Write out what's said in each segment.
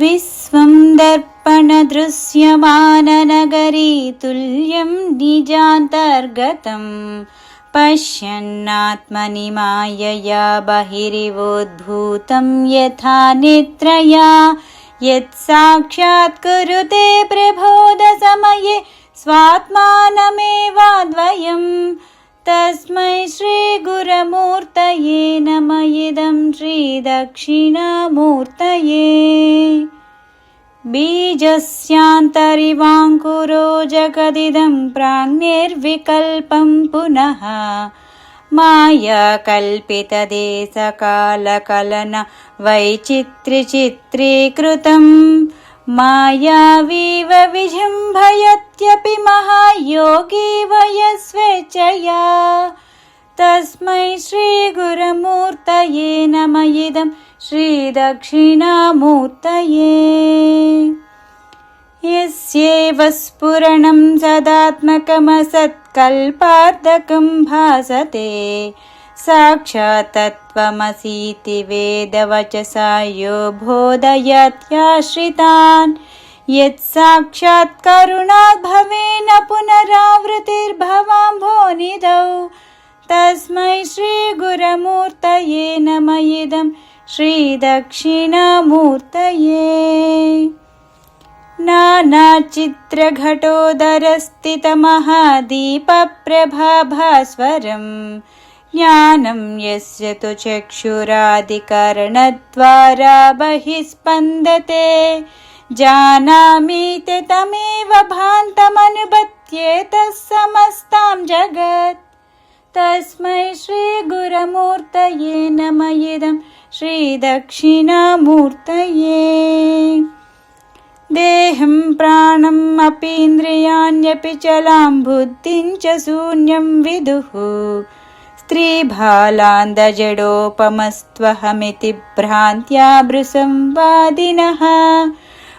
विश्वं दर्पणदृश्यमाननगरी तुल्यं निजान्तर्गतम् पश्यन्नात्मनि मायया बहिरिवोद्भूतं यथा नेत्रया। यत् साक्षात् कुरुते प्रबोधसमये स्वात्मानमेवाद्वयम् तस्मै श्रीगुरमूर्तये नम। इदं श्रीदक्षिणामूर्तये बीजस्यान्तरिवाङ्कुरो जगदिदं प्राङ्निर्विकल्पं पुनः। माया कल्पितदेशकालकलन वैचित्रिचित्रीकृतम् मायावीव विजृम्भयत्यपि महायोगी वयस्वेच्छया तस्मै श्रीगुरमूर्तये नम इदं श्रीदक्षिणामूर्तये। यस्यैव स्फुरणं सदात्मकमसत्कल्पार्थकं भासते। साक्षात्तत्त्वमसीति वेदवचसा यो बोधयत्याश्रितान् यत् साक्षात् करुणात् तस्मै श्रीगुरमूर्तये नम इदं श्रीदक्षिणामूर्तये। नानाचित्रघटोदरस्थितमहादीपप्रभाभास्वरम् ज्ञानं यस्य तु चक्षुरादिकरणद्वारा बहिः स्पन्दते जानामि ते तमेव भान्तमनुबध्येतः तस्मै श्रीगुरमूर्तये नम इदं श्रीदक्षिणामूर्तये। देहं प्राणम् अपीन्द्रियाण्यपि चलां बुद्धिं च शून्यं विदुः। स्त्रीभालान्दजडोपमस्त्वहमिति भ्रान्त्या भृसंवादिनः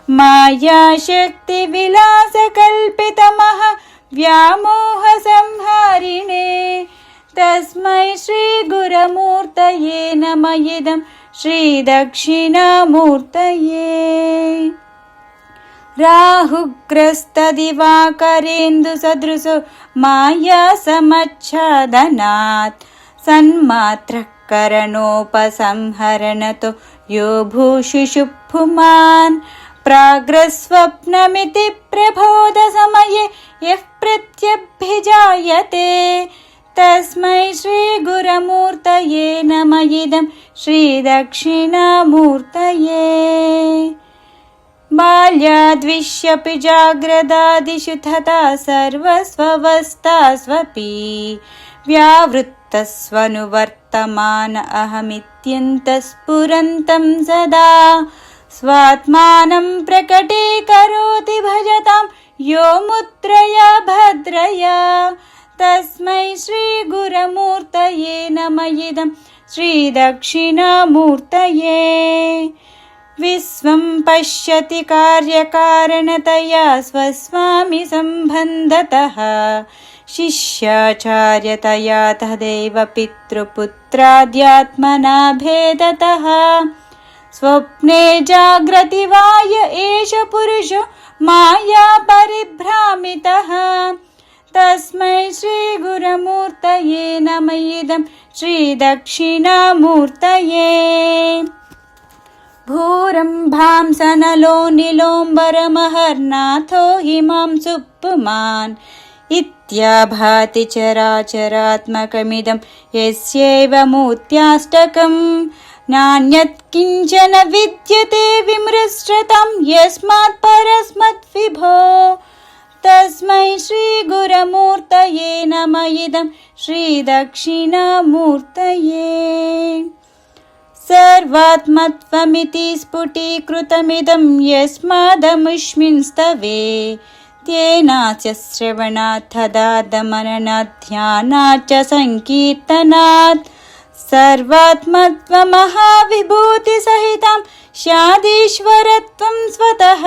मायाशक्तिविलासकल्पितमः व्यामोहसंहारिणे तस्मै श्रीगुरमूर्तये नम इदं श्रीदक्षिणामूर्तये। राहुग्रस्तदिवाकरेन्दुसदृशो मायासमच्छादनात् सन्मात्रः करणोपसंहरणतो यो भूषुषुप्फुमान् प्राग्रस्वप्नमिति प्रबोधसमये यः प्रत्यभिजायते तस्मै श्रीगुरमूर्तये नम इदं श्रीदक्षिणामूर्तये। बाल्याद्विष्यपि जाग्रदादिषु तथा सर्वस्वस्थास्वपि व्यावृत्तस्वनुवर्तमान अहमित्यन्तस्फुरन्तं सदा। स्वात्मानं प्रकटीकरोति भजतां यो मुद्रया भद्रया तस्मै श्रीगुरमूर्तये नम इदं श्रीदक्षिणामूर्तये। विश्वं पश्यति कार्यकारणतया स्वस्वामि सम्बन्धतः। शिष्याचार्यतया तदेव पितृपुत्राद्यात्मना भेदतः स्वप्ने जाग्रति वाय एष पुरुषो माया परिभ्रामितः तस्मै श्रीगुरमूर्तये नम इदं श्रीदक्षिणामूर्तये भूरम्भांसनलो निलोम्बरमहर्नाथो हिमां सुप्पुमान् इत्याभाति चराचरात्मकमिदं यस्यैव मूर्त्याष्टकम् नान्यत् किञ्चन विद्यते विमृष्टतं यस्मात् परस्मत् विभो तस्मै श्रीगुरमूर्तये नम इदं श्रीदक्षिणामूर्तये। सर्वात्मत्वमिति स्फुटीकृतमिदं यस्मादमुष्मिन् स्तवे तेनास्य श्रवणात् च सङ्कीर्तनात्। सर्वात्मत्वमहाविभूतिसहितं स्यादीश्वरत्वं स्वतः।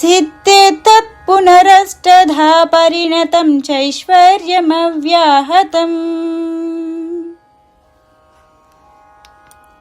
सिद्धे तत् पुनरष्टधा परिणतं चैश्वर्यमव्याहतम्।